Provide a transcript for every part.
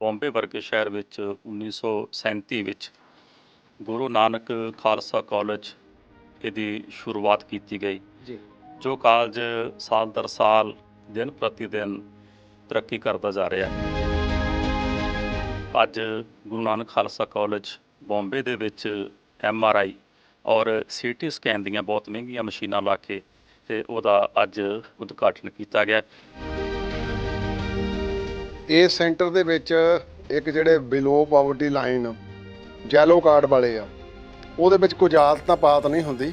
ਬੰਬੇ ਵਰਗੇ ਸ਼ਹਿਰ ਵਿੱਚ 1937 ਵਿੱਚ ਗੁਰੂ ਨਾਨਕ ਖਾਲਸਾ ਕਾਲਜ ਇਹਦੀ ਸ਼ੁਰੂਆਤ ਕੀਤੀ ਗਈ ਜੀ। ਜੋ ਕਾਲਜ ਸਾਲ ਦਰ ਸਾਲ ਦਿਨ ਪ੍ਰਤੀ ਦਿਨ ਤਰੱਕੀ ਕਰਦਾ ਜਾ ਰਿਹਾ ਹੈ। ਅੱਜ ਗੁਰੂ ਨਾਨਕ ਖਾਲਸਾ ਕਾਲਜ ਬੰਬੇ ਦੇ ਵਿੱਚ ਐਮ ਆਰ ਆਈ ਔਰ ਸੀਟੀ ਸਕੈਨ ਦੀਆਂ ਬਹੁਤ ਮਹਿੰਗੀਆਂ ਮਸ਼ੀਨਾਂ ਲਾ ਕੇ ਤੇ ਉਹਦਾ ਅੱਜ ਉਦਘਾਟਨ ਕੀਤਾ ਗਿਆ ਇਸ ਸੈਂਟਰ ਦੇ ਵਿੱਚ ਇੱਕ ਜਿਹੜੇ below poverty line yellow card ਵਾਲੇ ਆ ਉਹਦੇ ਵਿੱਚ ਕੁਝ ਆਦਤਾਂ ਪਾਤ ਨਹੀਂ ਹੁੰਦੀ।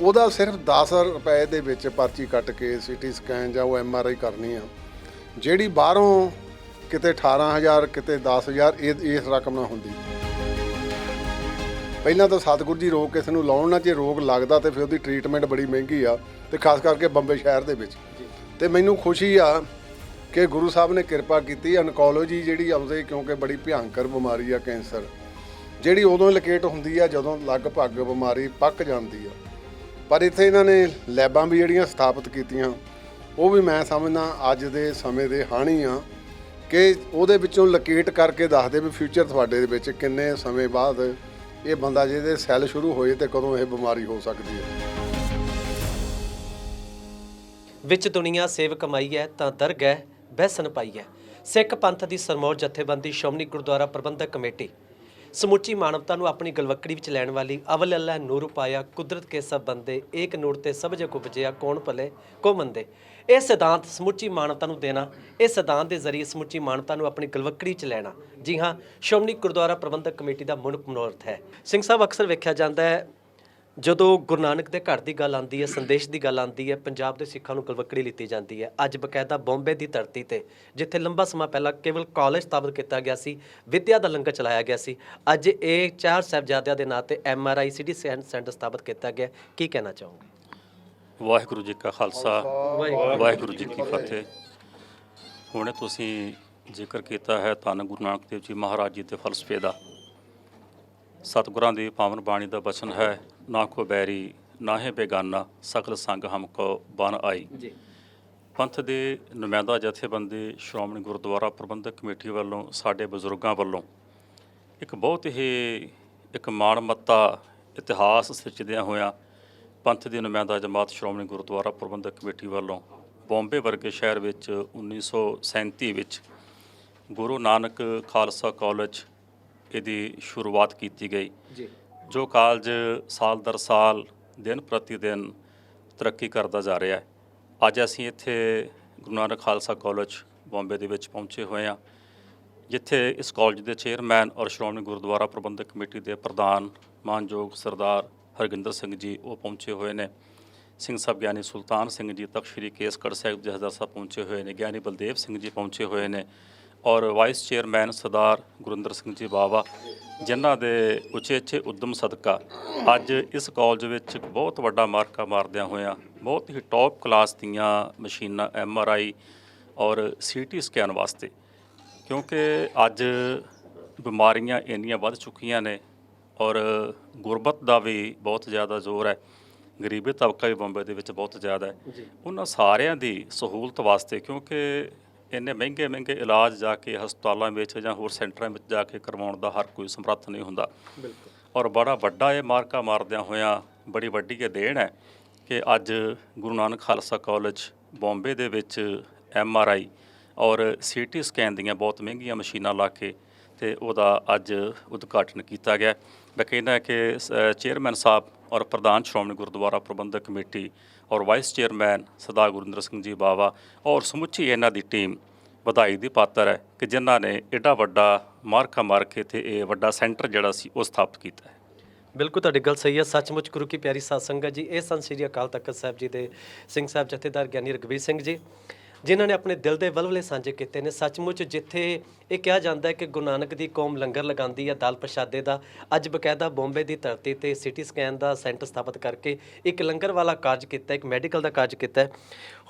ਉਹਦਾ ਸਿਰਫ 10 ਰੁਪਏ ਦੇ ਵਿੱਚ ਪਰਚੀ ਕੱਟ ਕੇ ਸੀਟੀ ਸਕੈਨ ਜਾਂ ਉਹ ਐਮ ਆਰ ਆਈ ਕਰਨੀ ਆ। ਜਿਹੜੀ ਬਾਹਰੋਂ ਕਿਤੇ 18000 ਕਿਤੇ 10000 ਇਹ ਇਸ ਰਕਮ ਨਾਲ ਹੁੰਦੀ। ਪਹਿਲਾਂ ਤਾਂ ਸਤਿਗੁਰੂ ਜੀ ਰੋਗ ਕਿਸੇ ਨੂੰ ਲਾਉਣ ਨਾ ਜੇ ਰੋਗ ਲੱਗਦਾ ਤੇ ਫਿਰ ਉਹਦੀ ਟ੍ਰੀਟਮੈਂਟ ਬੜੀ ਮਹਿੰਗੀ ਆ ਤੇ ਖਾਸ ਕਰਕੇ ਬੰਬੇ ਸ਼ਹਿਰ ਦੇ ਵਿੱਚ। ਤੇ ਮੈਨੂੰ ਖੁਸ਼ੀ ਆ ਕਿ ਗੁਰੂ ਸਾਹਿਬ ਨੇ ਕਿਰਪਾ ਕੀਤੀ ਅਨਕੋਲੋਜੀ ਜਿਹੜੀ ਆਉਂਦੇ ਕਿਉਂਕਿ ਬੜੀ ਭਿਆਨਕ ਬਿਮਾਰੀ ਆ ਕੈਂਸਰ, ਜਿਹੜੀ ਉਦੋਂ ਲੋਕੇਟ ਹੁੰਦੀ ਆ ਜਦੋਂ ਲਗਭਗ ਬਿਮਾਰੀ ਪੱਕ ਜਾਂਦੀ ਆ। ਪਰ ਇੱਥੇ ਇਹਨਾਂ ਨੇ ਲੈਬਾਂ ਵੀ ਜਿਹੜੀਆਂ ਸਥਾਪਿਤ ਕੀਤੀਆਂ, ਉਹ ਵੀ ਮੈਂ ਸਮਝਦਾ ਅੱਜ ਦੇ ਸਮੇਂ ਦੇ ਹਾਣੀ ਆ ਕਿ ਉਹਦੇ ਵਿੱਚੋਂ ਲਕੇਟ ਕਰਕੇ ਦੱਸਦੇ ਵੀ ਫਿਊਚਰ ਤੁਹਾਡੇ ਦੇ ਵਿੱਚ ਕਿੰਨੇ ਸਮੇਂ ਬਾਅਦ ਇਹ ਬੰਦਾ ਜਿਹਦੇ ਸੈੱਲ ਸ਼ੁਰੂ ਹੋਏ ਤੇ ਕਦੋਂ ਇਹ ਬਿਮਾਰੀ ਹੋ ਸਕਦੀ ਹੈ। ਵਿੱਚ ਦੁਨੀਆ ਸੇਵ ਕਮਾਈ ਹੈ ਤਾਂ ਦਰਗ ਹੈ ਬਹਿਸਨ ਪਾਈ ਹੈ। ਸਿੱਖ ਪੰਥ ਦੀ ਸਰਮੌਰ ਜਥੇਬੰਦੀ ਸ਼੍ਰੋਮਣੀ ਗੁਰਦੁਆਰਾ ਪ੍ਰਬੰਧਕ ਕਮੇਟੀ ਸਮੁੱਚੀ ਮਾਨਵਤਾ ਨੂੰ ਆਪਣੀ ਗਲਵੱਕੜੀ ਵਿੱਚ ਲੈਣ ਵਾਲੀ ਅਵਲ ਅੱਲਾ ਨੂਰ ਪਾਇਆ ਕੁਦਰਤ ਕੇ ਸਭ ਬੰਦੇ, ਏਕ ਨੂਰ ਤੇ ਸਭ ਜਗ ਉਪਜਿਆ ਕੌਣ ਭਲੇ, ਕੋ ਮੰਦੇ। ਇਹ ਸਿਧਾਂਤ ਸਮੁੱਚੀ ਮਾਨਵਤਾ ਨੂੰ ਦੇਣਾ, ਇਹ ਸਿਧਾਂਤ ਦੇ ਜ਼ਰੀਏ ਸਮੁੱਚੀ ਮਾਨਵਤਾ ਨੂੰ ਆਪਣੀ ਗਲਵੱਕੜੀ 'ਚ ਲੈਣਾ। ਜੀ ਹਾਂ, ਸ਼੍ਰੋਮਣੀ ਗੁਰਦੁਆਰਾ ਪ੍ਰਬੰਧਕ ਕਮੇਟੀ ਦਾ ਮੁੱਖ ਮਨੋਰਥ ਹੈ। ਸਿੰਘ ਸਾਹਿਬ, ਅਕਸਰ ਵੇਖਿਆ ਜਾਂਦਾ ਹੈ ਜਦੋਂ ਗੁਰੂ ਨਾਨਕ ਦੇ ਘਰ ਦੀ ਗੱਲ ਆਉਂਦੀ ਹੈ ਸੰਦੇਸ਼ ਦੀ ਗੱਲ ਆਉਂਦੀ ਹੈ ਪੰਜਾਬ ਦੇ ਸਿੱਖਾਂ ਨੂੰ ਗਲਵੱਕੜੀ ਲਿੱਤੀ ਜਾਂਦੀ ਹੈ। ਅੱਜ ਬਕਾਇਦਾ ਬੰਬੇ ਦੀ ਧਰਤੀ ਤੇ ਜਿੱਥੇ ਲੰਬਾ ਸਮਾਂ ਪਹਿਲਾਂ ਕੇਵਲ ਕਾਲਜ ਸਥਾਪਿਤ ਕੀਤਾ ਗਿਆ ਸੀ ਵਿਦਿਆ ਦਾ ਲੰਗਰ ਚਲਾਇਆ ਗਿਆ ਸੀ ਅੱਜ ਇਹ ਚਾਰ ਸਾਹਿਬਜ਼ਾਦਿਆਂ ਦੇ ਨਾਂ ਤੇ M R I city centre ਸਥਾਪਿਤ ਕੀਤਾ ਗਿਆ ਕੀ ਕਹਿਣਾ ਚਾਹੋਗੇ? ਵਾਹਿਗੁਰੂ ਜੀ ਕਾ ਖਾਲਸਾ ਵਾਹਿਗੁਰੂ ਵਾਹਿਗੁਰੂ ਜੀ ਕੀ ਫਤਿਹ। ਹੁਣੇ ਤੁਸੀਂ ਜ਼ਿਕਰ ਕੀਤਾ ਹੈ ਧੰਨ ਗੁਰੂ ਨਾਨਕ ਦੇਵ ਜੀ ਮਹਾਰਾਜ ਜੀ ਦੇ ਫਲਸਫੇ ਦਾ। ਸਤਿਗੁਰਾਂ ਦੀ ਪਾਵਨ ਬਾਣੀ ਦਾ ਬਚਨ ਹੈ ਨਾ ਕੋ ਬੈਰੀ ਨਾਹੇ ਬੇਗਾਨਾ ਸਕਲ ਸੰਗ ਹਮ ਕੋ ਬਨ ਆਈ। ਜੀ। ਪੰਥ ਦੇ ਨੁਮਾਇੰਦਾ ਜਥੇਬੰਦੀ ਸ਼੍ਰੋਮਣੀ ਗੁਰਦੁਆਰਾ ਪ੍ਰਬੰਧਕ ਕਮੇਟੀ ਵੱਲੋਂ ਸਾਡੇ ਬਜ਼ੁਰਗਾਂ ਵੱਲੋਂ ਇੱਕ ਬਹੁਤ ਹੀ ਇੱਕ ਮਾਣਮੱਤਾ ਇਤਿਹਾਸ ਸਿਰਜਦਿਆਂ ਹੋਇਆਂ ਪੰਥ ਦੀ ਨੁਮਾਇੰਦਾ ਜਮਾਤ ਸ਼੍ਰੋਮਣੀ ਗੁਰਦੁਆਰਾ ਪ੍ਰਬੰਧਕ ਕਮੇਟੀ ਵੱਲੋਂ ਬੰਬੇ ਵਰਗੇ ਸ਼ਹਿਰ ਵਿੱਚ 1937 ਵਿੱਚ ਗੁਰੂ ਨਾਨਕ ਖਾਲਸਾ ਕਾਲਜ ਇਹਦੀ ਸ਼ੁਰੂਆਤ ਕੀਤੀ ਗਈ। ਜੀ। ਜੋ ਕਾਲਜ ਸਾਲ ਦਰ ਸਾਲ, ਦਿਨ ਪ੍ਰਤੀ ਦਿਨ ਤਰੱਕੀ ਕਰਦਾ ਜਾ ਰਿਹਾ ਹੈ। ਅੱਜ ਅਸੀਂ ਇੱਥੇ ਗੁਰੂ ਨਾਨਕ ਖਾਲਸਾ ਕਾਲਜ ਬੰਬੇ ਦੇ ਵਿੱਚ ਪਹੁੰਚੇ ਹੋਏ ਹਾਂ, ਜਿੱਥੇ ਇਸ ਕਾਲਜ ਦੇ ਚੇਅਰਮੈਨ ਔਰ ਸ਼੍ਰੋਮਣੀ ਗੁਰਦੁਆਰਾ ਪ੍ਰਬੰਧਕ ਕਮੇਟੀ ਦੇ ਪ੍ਰਧਾਨ ਮਾਨਯੋਗ ਸਰਦਾਰ ਹਰਗਿੰਦਰ ਸਿੰਘ ਜੀ ਉਹ ਪਹੁੰਚੇ ਹੋਏ ਨੇ। ਸਿੰਘ ਸਾਹਿਬ ਗਿਆਨੀ ਸੁਲਤਾਨ ਸਿੰਘ ਜੀ ਤਖਤ ਸ੍ਰੀ ਕੇਸਗੜ੍ਹ ਸਾਹਿਬ ਜਥੇਦਾਰ ਸਾਹਿਬ ਪਹੁੰਚੇ ਹੋਏ ਨੇ, ਗਿਆਨੀ ਬਲਦੇਵ ਸਿੰਘ ਜੀ ਪਹੁੰਚੇ ਹੋਏ ਨੇ। ਔਰ ਵਾਈਸ ਚੇਅਰਮੈਨ ਸਰਦਾਰ ਗੁਰਿੰਦਰ ਸਿੰਘ ਜੀ ਬਾਵਾ ਜਿਨ੍ਹਾਂ ਦੇ ਉਚੇਚੇ ਉਦਮ ਸਦਕਾ ਅੱਜ ਇਸ ਕਾਲਜ ਵਿੱਚ ਬਹੁਤ ਵੱਡਾ ਮਾਰਕਾ ਮਾਰਦਿਆਂ ਹੋਇਆਂ ਬਹੁਤ ਹੀ ਟੌਪ ਕਲਾਸ ਦੀਆਂ ਮਸ਼ੀਨਾਂ ਐਮ ਆਰ ਆਈ ਔਰ ਸੀਟੀ ਸਕੈਨ ਵਾਸਤੇ। ਕਿਉਂਕਿ ਅੱਜ ਬਿਮਾਰੀਆਂ ਇੰਨੀਆਂ ਵੱਧ ਚੁੱਕੀਆਂ ਨੇ ਔਰ ਗੁਰਬਤ ਦਾ ਵੀ ਬਹੁਤ ਜ਼ਿਆਦਾ ਜ਼ੋਰ ਹੈ ਗਰੀਬੀ ਤਬਕਾ ਵੀ ਬੰਬੇ ਦੇ ਵਿੱਚ ਬਹੁਤ ਜ਼ਿਆਦਾ ਹੈ। ਉਹਨਾਂ ਸਾਰਿਆਂ ਦੀ ਸਹੂਲਤ ਵਾਸਤੇ ਕਿਉਂਕਿ ਇੰਨੇ ਮਹਿੰਗੇ ਮਹਿੰਗੇ ਇਲਾਜ ਜਾ ਕੇ ਹਸਪਤਾਲਾਂ ਵਿੱਚ ਜਾਂ ਹੋਰ ਸੈਂਟਰਾਂ ਵਿੱਚ ਜਾ ਕੇ ਕਰਵਾਉਣ ਦਾ ਹਰ ਕੋਈ ਸਮਰੱਥ ਨਹੀਂ ਹੁੰਦਾ। ਬਿਲਕੁਲ। ਔਰ ਬੜਾ ਵੱਡਾ ਇਹ ਮਾਰਕਾ ਮਾਰਦਿਆਂ ਹੋਇਆਂ ਬੜੀ ਵੱਡੀ ਇਹ ਦੇਣ ਹੈ ਕਿ ਅੱਜ ਗੁਰੂ ਨਾਨਕ ਖਾਲਸਾ ਕਾਲਜ ਬੰਬੇ ਦੇ ਵਿੱਚ ਐਮ ਆਰ ਆਈ ਔਰ ਸੀਟੀ ਸਕੈਨ ਦੀਆਂ ਬਹੁਤ ਮਹਿੰਗੀਆਂ ਮਸ਼ੀਨਾਂ ਲਾ ਕੇ ਤੇ ਉਹਦਾ ਅੱਜ ਉਦਘਾਟਨ ਕੀਤਾ ਗਿਆ। ਮੈਂ ਕਹਿੰਦਾ ਕਿ ਚੇਅਰਮੈਨ ਸਾਹਿਬ ਔਰ ਪ੍ਰਧਾਨ ਸ਼੍ਰੋਮਣੀ ਗੁਰਦੁਆਰਾ ਪ੍ਰਬੰਧਕ ਕਮੇਟੀ ਔਰ ਵਾਈਸ ਚੇਅਰਮੈਨ ਸਰਦਾਰ ਗੁਰਿੰਦਰ ਸਿੰਘ ਜੀ ਬਾਵਾ ਔਰ ਸਮੁੱਚੀ ਇਹਨਾਂ ਦੀ ਟੀਮ ਵਧਾਈ ਦੀ ਪਾਤਰ ਹੈ ਕਿ ਜਿਨ੍ਹਾਂ ਨੇ ਐਡਾ ਵੱਡਾ ਮਾਰਕਾ ਮਾਰ ਕੇ ਤੇ ਇਹ ਵੱਡਾ ਸੈਂਟਰ ਜਿਹੜਾ ਸੀ ਉਹ ਸਥਾਪਿਤ ਕੀਤਾ ਹੈ। ਬਿਲਕੁਲ, ਤੁਹਾਡੀ ਗੱਲ ਸਹੀ ਹੈ। ਸੱਚਮੁੱਚ ਗੁਰੂ ਕੀ ਪਿਆਰੀ ਸਾਧ ਸੰਗਤ ਜੀ, ਇਹ ਸੰਤ ਸ੍ਰੀ ਅਕਾਲ ਤਖਤ ਸਾਹਿਬ ਜੀ ਦੇ ਸਿੰਘ ਸਾਹਿਬ ਜਥੇਦਾਰ ਗਿਆਨੀ ਰਗਵੀਰ ਸਿੰਘ ਜੀ। ਜਿਨ੍ਹਾਂ ਨੇ ਆਪਣੇ ਦਿਲ ਦੇ ਵਲਵਲੇ ਸਾਂਝੇ ਕੀਤੇ ਨੇ। ਸੱਚਮੁੱਚ ਜਿੱਥੇ ਇਹ ਕਿਹਾ ਜਾਂਦਾ ਹੈ ਕਿ ਗੁਰੂ ਨਾਨਕ ਦੀ ਕੌਮ ਲੰਗਰ ਲਗਾਉਂਦੀ ਹੈ, ਦਾਲ ਪ੍ਰਸ਼ਾਦੇ ਦਾ, ਅੱਜ ਬਕਾਇਦਾ ਬੰਬੇ ਦੀ ਧਰਤੀ ਤੇ ਸਿਟੀ ਸਕੈਨ ਦਾ ਸੈਂਟਰ ਸਥਾਪਿਤ ਕਰਕੇ ਇੱਕ ਲੰਗਰ ਵਾਲਾ ਕਾਰਜ ਕੀਤਾ, ਇੱਕ ਮੈਡੀਕਲ ਦਾ ਕਾਰਜ ਕੀਤਾ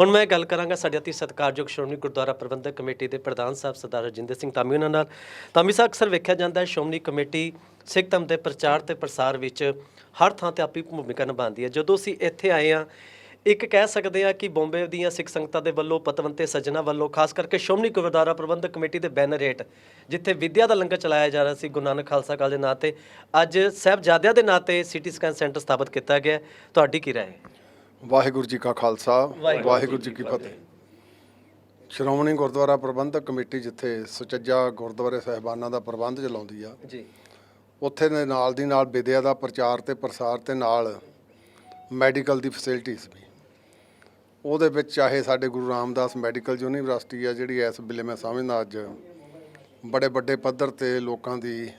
ਹੁਣ ਮੈਂ ਗੱਲ ਕਰਾਂਗਾ ਸਾਡੇ ਅਤੀ ਸਤਿਕਾਰਯੋਗ ਸ਼੍ਰੋਮਣੀ ਗੁਰਦੁਆਰਾ ਪ੍ਰਬੰਧਕ ਕਮੇਟੀ ਦੇ ਪ੍ਰਧਾਨ ਸਾਹਿਬ ਸਰਦਾਰ ਰਜਿੰਦਰ ਸਿੰਘ ਤਾਮੀ ਉਹਨਾਂ ਨਾਲ। ਧਾਮੀ ਸਾਹਿਬ, ਅਕਸਰ ਵੇਖਿਆ ਜਾਂਦਾ ਹੈ, ਸ਼੍ਰੋਮਣੀ ਕਮੇਟੀ ਸਿੱਖ ਧਰਮ ਦੇ ਪ੍ਰਚਾਰ ਤੇ ਪ੍ਰਸਾਰ ਵਿੱਚ ਹਰ ਥਾਂ ਤੇ ਆਪਣੀ ਭੂਮਿਕਾ ਨਿਭਾਉਂਦੀ ਹੈ। ਜਦੋਂ ਅਸੀਂ ਇੱਥੇ ਆਏ ਹਾਂ ਇੱਕ ਕਹਿ ਸਕਦੇ ਆ ਕਿ ਬੰਬੇ ਦੀਆਂ ਸਿੱਖ ਸੰਗਤਾਂ ਦੇ ਵੱਲੋਂ ਪਤਵੰਤੇ ਸੱਜਣਾ ਵੱਲੋਂ ਖਾਸ ਕਰਕੇ ਸ਼੍ਰੋਮਣੀ ਗੁਰਦੁਆਰਾ ਪ੍ਰਬੰਧਕ ਕਮੇਟੀ ਦੇ ਬੈਨਰ ਹੇਠ ਜਿੱਥੇ ਵਿਦਿਆ ਦਾ ਲੰਗਰ ਚਲਾਇਆ ਜਾ ਰਿਹਾ ਸੀ ਗੁਰੂ ਨਾਨਕ ਖਾਲਸਾ ਕਾਲਜ ਦੇ ਨਾਂ ਤੇ ਅੱਜ ਸਾਹਿਬਜ਼ਾਦਿਆਂ ਦੇ ਨਾਂ ਤੇ ਸਿਟੀ ਸਕੈਨ ਸੈਂਟਰ ਸਥਾਪਿਤ ਕੀਤਾ ਗਿਆ। ਤੁਹਾਡੀ ਕੀ ਰਾਏ? ਵਾਹਿਗੁਰੂ ਜੀ ਕਾ ਖਾਲਸਾ ਵਾਹਿਗੁਰੂ ਜੀ ਕੀ ਫਤਿਹ। ਸ਼੍ਰੋਮਣੀ ਗੁਰਦੁਆਰਾ ਪ੍ਰਬੰਧਕ ਕਮੇਟੀ ਜਿੱਥੇ ਸੁਚੱਜਾ ਗੁਰਦੁਆਰੇ ਸਾਹਿਬਾਨਾਂ ਦਾ ਪ੍ਰਬੰਧ ਚਲਾਉਂਦੀ ਆ ਜੀ। ਉੱਥੇ ਦੇ ਨਾਲ ਦੀ ਨਾਲ ਵਿਦਿਆ ਦਾ ਪ੍ਰਚਾਰ ਤੇ ਪ੍ਰਸਾਰ ਤੇ ਨਾਲ ਮੈਡੀਕਲ ਦੀ ਫੈਸਿਲਿਟੀਆਂ ਵੀ। ਉਹਦੇ ਵਿੱਚ ਚਾਹੇ ਸਾਡੇ ਗੁਰੂ ਰਾਮਦਾਸ ਮੈਡੀਕਲ ਯੂਨੀਵਰਸਿਟੀ ਆ, ਜਿਹੜੀ ਇਸ ਵੇਲੇ ਮੈਂ ਸਮਝਦਾ ਅੱਜ, ਬੜੇ ਵੱਡੇ ਪੱਧਰ ਤੇ ਲੋਕਾਂ ਦੀ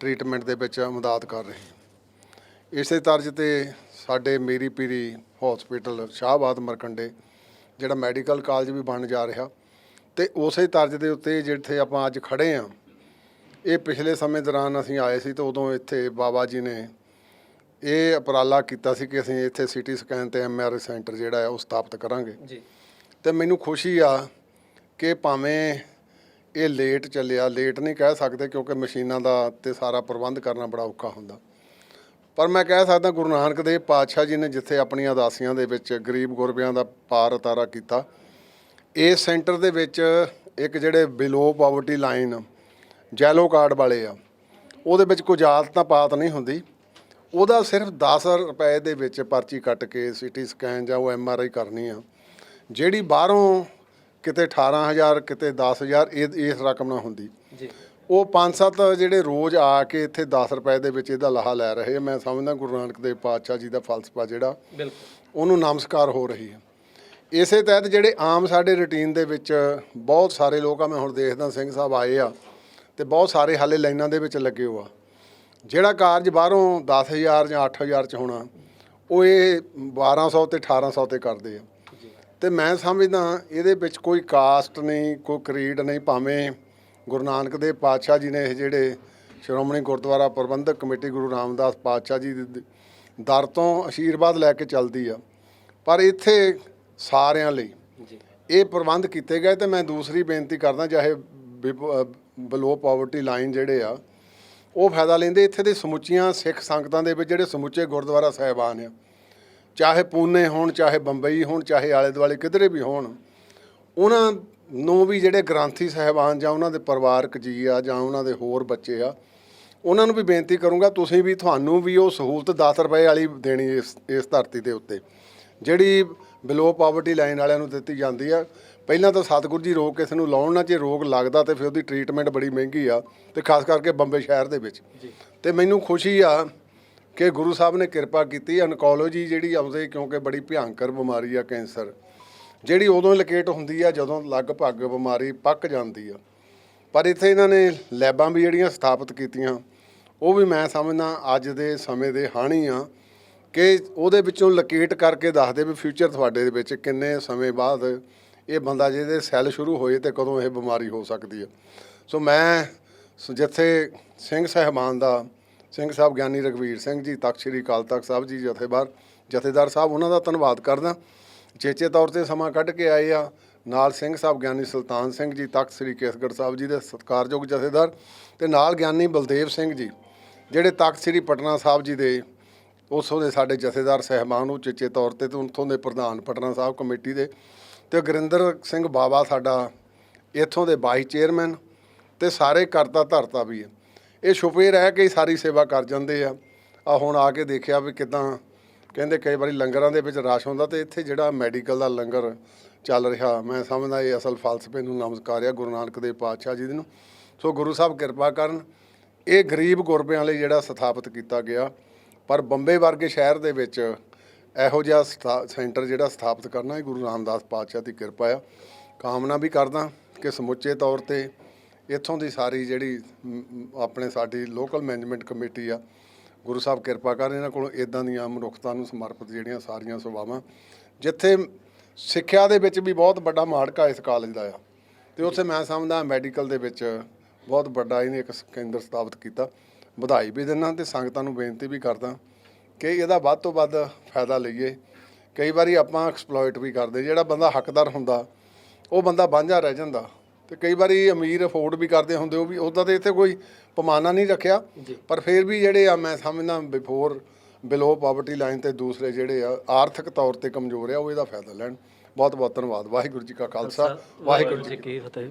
ਟ੍ਰੀਟਮੈਂਟ ਦੇ ਵਿੱਚ ਮਦਦ ਕਰ ਰਹੀ ਇਸੇ ਤਰਜ਼ ਤੇ ਸਾਡੇ ਮੇਰੀ ਪੀਰੀ ਹਸਪੀਟਲ ਸ਼ਾਹਬਾਦ ਮਰਕੰਡੇ, ਜਿਹੜਾ ਮੈਡੀਕਲ ਕਾਲਜ ਵੀ ਬਣ ਜਾ ਰਿਹਾ ਤੇ ਉਸੇ ਤਰਜ਼ ਦੇ ਉੱਤੇ ਜਿੱਥੇ ਆਪਾਂ ਅੱਜ ਖੜੇ ਆਂ, ਇਹ ਪਿਛਲੇ ਸਮੇਂ ਦੌਰਾਨ ਅਸੀਂ ਆਏ ਸੀ ਤਾਂ ਉਦੋਂ ਇੱਥੇ ਬਾਬਾ ਜੀ ਨੇ ਇਹ ਉਪਰਾਲਾ ਕੀਤਾ ਸੀ ਕਿ ਅਸੀਂ ਇੱਥੇ ਸੀਟੀ ਸਕੈਨ ਤੇ ਐਮਆਰਆਈ ਸੈਂਟਰ ਜਿਹੜਾ ਹੈ ਉਹ ਸਥਾਪਿਤ ਕਰਾਂਗੇ। ਜੀ। ਤੇ ਮੈਨੂੰ ਖੁਸ਼ੀ ਆ ਕਿ ਭਾਵੇਂ ਇਹ ਲੇਟ ਚੱਲਿਆ ਲੇਟ ਨਹੀਂ ਕਹਿ ਸਕਦੇ ਕਿਉਂਕਿ ਮਸ਼ੀਨਾਂ ਦਾ ਤੇ ਸਾਰਾ ਪ੍ਰਬੰਧ ਕਰਨਾ ਬੜਾ ਔਖਾ ਹੁੰਦਾ। ਪਰ ਮੈਂ ਕਹਿ ਸਕਦਾ ਗੁਰੂ ਨਾਨਕ ਦੇਵ ਪਾਤਸ਼ਾਹ ਜੀ ਨੇ ਜਿੱਥੇ ਆਪਣੀਆਂ ਉਦਾਸੀਆਂ ਦੇ ਵਿੱਚ ਗਰੀਬ ਗੁਰਬਿਆਂ ਦਾ ਪਾਰ ਉਤਾਰਾ ਕੀਤਾ ਇਸ ਸੈਂਟਰ ਦੇ ਵਿੱਚ ਇੱਕ ਜਿਹੜੇ below poverty line yellow card ਵਾਲੇ ਆ ਉਹਦੇ ਵਿੱਚ ਕੋਈ ਜਾਤ ਤਾਂ ਪਾਤ ਨਹੀਂ ਹੁੰਦੀ। ਉਹਦਾ ਸਿਰਫ 10 ਰੁਪਏ ਦੇ ਵਿੱਚ ਪਰਚੀ ਕੱਟ ਕੇ ਸੀਟੀ ਸਕੈਨ ਜਾਂ ਉਹ ਐਮਆਰਆਈ ਕਰਨੀ ਆ। ਜਿਹੜੀ ਬਾਹਰੋਂ ਕਿਤੇ 18000 ਕਿਤੇ 10000 ਇਹ ਇਸ ਰਕਮ ਨਾਲ ਹੁੰਦੀ। ਜੀ। ਉਹ ਪੰਜ ਸੱਤ ਜਿਹੜੇ ਰੋਜ਼ ਆ ਕੇ ਇੱਥੇ 10 ਰੁਪਏ ਦੇ ਵਿੱਚ ਇਹਦਾ ਲਾਹਾ ਲੈ ਰਹੇ। ਮੈਂ ਸਮਝਦਾ ਗੁਰੂ ਨਾਨਕ ਦੇਵ ਪਾਤਸ਼ਾਹ ਜੀ ਦਾ ਫਲਸਫਾ ਜਿਹੜਾ ਬਿਲਕੁਲ। ਉਹਨੂੰ ਨਮਸਕਾਰ ਹੋ ਰਹੀ ਹੈ ਇਸੇ ਤਹਿਤ ਜਿਹੜੇ ਆਮ ਸਾਡੇ ਰੁਟੀਨ ਦੇ ਵਿੱਚ ਬਹੁਤ ਸਾਰੇ ਲੋਕ ਆ ਮੈਂ ਹੁਣ ਦੇਖਦਾ ਸਿੰਘ ਸਾਹਿਬ ਆਏ ਆ ਤੇ ਬਹੁਤ ਸਾਰੇ ਹਾਲੇ ਲਾਈਨਾਂ ਦੇ ਵਿੱਚ ਲੱਗੇ ਹੋ ਆ। ਜਿਹੜਾ ਕਾਰਜ ਬਾਹਰੋਂ 10000 ਜਾਂ 8000 ਚ ਹੋਣਾ ਉਹ ਇਹ 1200 ਤੇ 1800 ਤੇ ਕਰਦੇ ਆ। ਤੇ ਮੈਂ ਸਮਝਦਾ ਇਹਦੇ ਵਿੱਚ ਕੋਈ ਕਾਸਟ ਨਹੀਂ ਕੋਈ ਕਰੀਡ ਨਹੀਂ ਭਾਵੇਂ ਗੁਰੂ ਨਾਨਕ ਦੇਵ ਪਾਤਸ਼ਾਹ ਜੀ ਨੇ ਇਹ ਜਿਹੜੇ ਸ਼੍ਰੋਮਣੀ ਗੁਰਦੁਆਰਾ ਪ੍ਰਬੰਧਕ ਕਮੇਟੀ ਗੁਰੂ ਰਾਮਦਾਸ ਪਾਤਸ਼ਾਹ ਜੀ ਦੇ ਦਰ ਤੋਂ ਆਸ਼ੀਰਵਾਦ ਲੈ ਕੇ ਚੱਲਦੀ ਆ। ਪਰ ਇੱਥੇ ਸਾਰਿਆਂ ਲਈ ਇਹ ਪ੍ਰਬੰਧ ਕੀਤੇ ਗਏ ਤੇ ਮੈਂ ਦੂਸਰੀ ਬੇਨਤੀ ਕਰਦਾ ਚਾਹੇ ਬਲੋ ਪਾਵਰਟੀ ਲਾਈਨ ਜਿਹੜੇ ਆ ਉਹ ਫਾਇਦਾ ਲੈਂਦੇ ਇੱਥੇ ਦੇ ਸਮੁੱਚੀਆਂ ਸਿੱਖ ਸੰਗਤਾਂ ਦੇ ਵਿੱਚ ਜਿਹੜੇ ਸਮੁੱਚੇ ਗੁਰਦੁਆਰਾ ਸਾਹਿਬਾਨ ਆ। ਚਾਹੇ ਪੂਨੇ ਹੋਣ, ਚਾਹੇ ਬੰਬਈ ਹੋਣ, ਚਾਹੇ ਆਲੇ ਦੁਆਲੇ ਕਿਧਰੇ ਵੀ ਹੋਣ, ਉਹਨਾਂ ਨੂੰ ਵੀ ਜਿਹੜੇ ਗ੍ਰੰਥੀ ਸਾਹਿਬਾਨ ਜਾਂ ਉਹਨਾਂ ਦੇ ਪਰਿਵਾਰਕ ਜੀ ਆ ਜਾਂ ਉਹਨਾਂ ਦੇ ਹੋਰ ਬੱਚੇ ਆ, ਉਹਨਾਂ ਨੂੰ ਵੀ ਬੇਨਤੀ ਕਰੂੰਗਾ, ਤੁਸੀਂ ਵੀ ਤੁਹਾਨੂੰ ਵੀ ਉਹ ਸਹੂਲਤ 10 ਰੁਪਏ ਵਾਲੀ ਦੇਣੀ ਇਸ ਇਸ ਧਰਤੀ ਦੇ ਉੱਤੇ। ਜਿਹੜੀ ਬਿਲੋ ਪਾਵਰਟੀ ਲਾਈਨ ਵਾਲਿਆਂ ਨੂੰ ਦਿੱਤੀ ਜਾਂਦੀ ਆ ਪਹਿਲਾਂ ਤਾਂ ਸਤਿਗੁਰੂ ਜੀ ਰੋਗ ਕਿਸੇ ਨੂੰ ਲਾਉਣ ਨਾ ਜੇ ਰੋਗ ਲੱਗਦਾ ਤੇ ਫਿਰ ਉਹਦੀ ਟ੍ਰੀਟਮੈਂਟ ਬੜੀ ਮਹਿੰਗੀ ਆ ਤੇ ਖਾਸ ਕਰਕੇ ਬੰਬੇ ਸ਼ਹਿਰ ਦੇ ਵਿੱਚ। ਤੇ ਮੈਨੂੰ ਖੁਸ਼ੀ ਆ ਕਿ ਗੁਰੂ ਸਾਹਿਬ ਨੇ ਕਿਰਪਾ ਕੀਤੀ ਅਨਕੋਲੋਜੀ ਜਿਹੜੀ ਆਉਂਦੇ ਕਿਉਂਕਿ ਬੜੀ ਭਿਆਨਕ ਬਿਮਾਰੀ ਆ ਕੈਂਸਰ ਜਿਹੜੀ ਉਦੋਂ ਲੋਕੇਟ ਹੁੰਦੀ ਆ ਜਦੋਂ ਲਗਭਗ ਬਿਮਾਰੀ ਪੱਕ ਜਾਂਦੀ ਆ। ਪਰ ਇੱਥੇ ਇਹਨਾਂ ਨੇ ਲੈਬਾਂ ਵੀ ਜਿਹੜੀਆਂ ਸਥਾਪਿਤ ਕੀਤੀਆਂ ਉਹ ਵੀ ਮੈਂ ਸਮਝਦਾ ਅੱਜ ਦੇ ਸਮੇਂ ਦੇ ਹਾਣੀ ਆ ਕਿ ਉਹਦੇ ਵਿੱਚੋਂ ਲੋਕੇਟ ਕਰਕੇ ਦੱਸਦੇ ਵੀ ਫਿਊਚਰ ਤੁਹਾਡੇ ਦੇ ਵਿੱਚ ਕਿੰਨੇ ਸਮੇਂ ਬਾਅਦ ਇਹ ਬੰਦਾ ਜਿਹਦੇ ਸੈੱਲ ਸ਼ੁਰੂ ਹੋਏ ਤੇ ਕਦੋਂ ਇਹ ਬਿਮਾਰੀ ਹੋ ਸਕਦੀ ਹੈ ਸੋ ਮੈਂ ਜਿੱਥੇ ਸਿੰਘ ਸਾਹਿਬਾਨ ਦਾ, ਸਿੰਘ ਸਾਹਿਬ ਗਿਆਨੀ ਰਗਵੀਰ ਸਿੰਘ ਜੀ, ਤਖਤ ਸ੍ਰੀ ਅਕਾਲ ਤਖਤ ਸਾਹਿਬ ਜੀ ਜਥੇਦਾਰ ਜਥੇਦਾਰ ਸਾਹਿਬ, ਉਹਨਾਂ ਦਾ ਧੰਨਵਾਦ ਕਰਦਾ। ਚੇਚੇ ਤੌਰ ਤੇ ਸਮਾਂ ਕੱਢ ਕੇ ਆਏ ਆ। ਨਾਲ ਸਿੰਘ ਸਾਹਿਬ ਗਿਆਨੀ ਸੁਲਤਾਨ ਸਿੰਘ ਜੀ, ਤਖਤ ਸ੍ਰੀ ਕੇਸਗੜ੍ਹ ਸਾਹਿਬ ਜੀ ਦੇ ਸਤਿਕਾਰਯੋਗ ਜਥੇਦਾਰ ਤੇ ਨਾਲ ਗਿਆਨੀ ਬਲਦੇਵ ਸਿੰਘ ਜੀ, ਜਿਹੜੇ ਤਖਤ ਸ੍ਰੀ ਪਟਨਾ ਸਾਹਿਬ ਜੀ ਦੇ ਉਸੋਂ ਦੇ ਸਾਡੇ ਜਥੇਦਾਰ ਸਹਿਬਾਨ ਨੂੰ ਚੇਚੇ ਤੌਰ ਤੇ ਤੇ ਉੱਥੋਂ ਦੇ ਪ੍ਰਧਾਨ ਪਟਨਾ ਸਾਹਿਬ ਕਮੇਟੀ ਦੇ। ਤੇ ਗੁਰਿੰਦਰ ਸਿੰਘ ਬਾਵਾ ਸਾਡਾ ਇੱਥੋਂ ਦੇ ਵਾਈਸ ਚੇਅਰਮੈਨ ਤੇ ਸਾਰੇ ਕਰਤਾ ਧਰਤਾ ਵੀ ਹੈ ਇਹ ਛੁਪੇ ਰਹਿ ਕੇ ਹੀ ਸਾਰੀ ਸੇਵਾ ਕਰ ਜਾਂਦੇ ਆ। ਆ ਹੁਣ ਆ ਕੇ ਦੇਖਿਆ ਵੀ ਕਿਦਾਂ ਕਹਿੰਦੇ ਕਈ ਵਾਰੀ ਲੰਗਰਾਂ ਦੇ ਵਿੱਚ ਰਸ਼ ਹੁੰਦਾ ਤੇ ਇੱਥੇ ਜਿਹੜਾ ਮੈਡੀਕਲ ਦਾ ਲੰਗਰ ਚੱਲ ਰਿਹਾ, ਮੈਂ ਸਮਝਦਾ ਇਹ ਅਸਲ ਫਲਸਫੇ ਨੂੰ ਨਮਸਕਾਰ ਆ ਗੁਰੂ ਨਾਨਕ ਦੇਵ ਪਾਤਸ਼ਾਹ ਜੀ ਨੂੰ। ਸੋ ਗੁਰੂ ਸਾਹਿਬ ਕਿਰਪਾ ਕਰਨ, ਇਹ ਗਰੀਬ ਗੁਰਬਿਆਂ ਲਈ ਜਿਹੜਾ ਸਥਾਪਿਤ ਕੀਤਾ ਗਿਆ, ਪਰ ਬੰਬੇ ਵਰਗੇ ਸ਼ਹਿਰ ਦੇ ਵਿੱਚ ਇਹੋ ਜਿਹਾ ਸਥਾ- ਸੈਂਟਰ ਜਿਹੜਾ ਸਥਾਪਿਤ ਕਰਨਾ ਇਹ ਗੁਰੂ ਰਾਮਦਾਸ ਪਾਤਸ਼ਾਹ ਦੀ ਕਿਰਪਾ ਆ। ਕਾਮਨਾ ਵੀ ਕਰਦਾ ਕਿ ਸਮੁੱਚੇ ਤੌਰ ਤੇ ਇੱਥੋਂ ਦੀ ਸਾਰੀ ਜਿਹੜੀ ਆਪਣੇ ਸਾਡੀ ਲੋਕਲ ਮੈਨੇਜਮੈਂਟ ਕਮੇਟੀ ਆ, ਗੁਰੂ ਸਾਹਿਬ ਕਿਰਪਾ ਕਰਨ ਇਹਨਾਂ ਕੋਲੋਂ ਇਦਾਂ ਦੀਆਂ ਮਨੁੱਖਤਾ ਨੂੰ ਸਮਰਪਿਤ ਜਿਹੜੀਆਂ ਸਾਰੀਆਂ ਸੇਵਾਵਾਂ, ਜਿੱਥੇ ਸਿੱਖਿਆ ਦੇ ਵਿੱਚ ਵੀ ਬਹੁਤ ਵੱਡਾ ਮਾੜਕਾ ਇਸ ਕਾਲਜ ਦਾ ਆ। ਤੇ ਉੱਥੇ ਮੈਂ ਸਮਝਦਾ ਮੈਡੀਕਲ ਦੇ ਵਿੱਚ ਬਹੁਤ ਵੱਡਾ ਇਹਨੇ ਇੱਕ ਕੇਂਦਰ ਸਥਾਪਿਤ ਕੀਤਾ। ਵਧਾਈ ਵੀ ਦਿੰਦਾ ਤੇ ਸੰਗਤਾਂ ਨੂੰ ਬੇਨਤੀ ਵੀ ਕਰਦਾ ਕਿ ਇਹਦਾ ਵੱਧ ਤੋਂ ਵੱਧ ਫਾਇਦਾ ਲਈਏ। ਕਈ ਵਾਰੀ ਆਪਾਂ ਐਕਸਪਲੋਇਟ ਵੀ ਕਰਦੇ। ਜਿਹੜਾ ਬੰਦਾ ਹੱਕਦਾਰ ਹੁੰਦਾ ਉਹ ਬੰਦਾ ਵਾਂਝਾ ਰਹਿ ਜਾਂਦਾ। ਤੇ ਕਈ ਵਾਰੀ ਅਮੀਰ ਅਫੋਰਡ ਵੀ ਕਰਦੇ ਹੁੰਦੇ ਉਹ ਵੀ ਉਹਦਾ ਤੇ ਇੱਥੇ ਕੋਈ ਪਮਾਨਾ ਨਹੀਂ ਰੱਖਿਆ। ਪਰ ਫਿਰ ਵੀ ਜਿਹੜੇ ਆ ਮੈਂ ਸਮਝਦਾ ਬਿਫੋਰ ਬਿਲੋ ਪਾਵਰਟੀ ਲਾਈਨ ਤੇ ਦੂਸਰੇ ਜਿਹੜੇ ਆ ਆਰਥਿਕ ਤੌਰ ਤੇ ਕਮਜ਼ੋਰ ਆ ਉਹ ਇਹਦਾ ਫਾਇਦਾ ਲੈਣ। ਬਹੁਤ ਬਹੁਤ ਧੰਨਵਾਦ। ਵਾਹਿਗੁਰੂ ਜੀ ਕਾ ਖਾਲਸਾ। ਵਾਹਿਗੁਰੂ ਜੀ ਕੀ ਫਤਿਹ।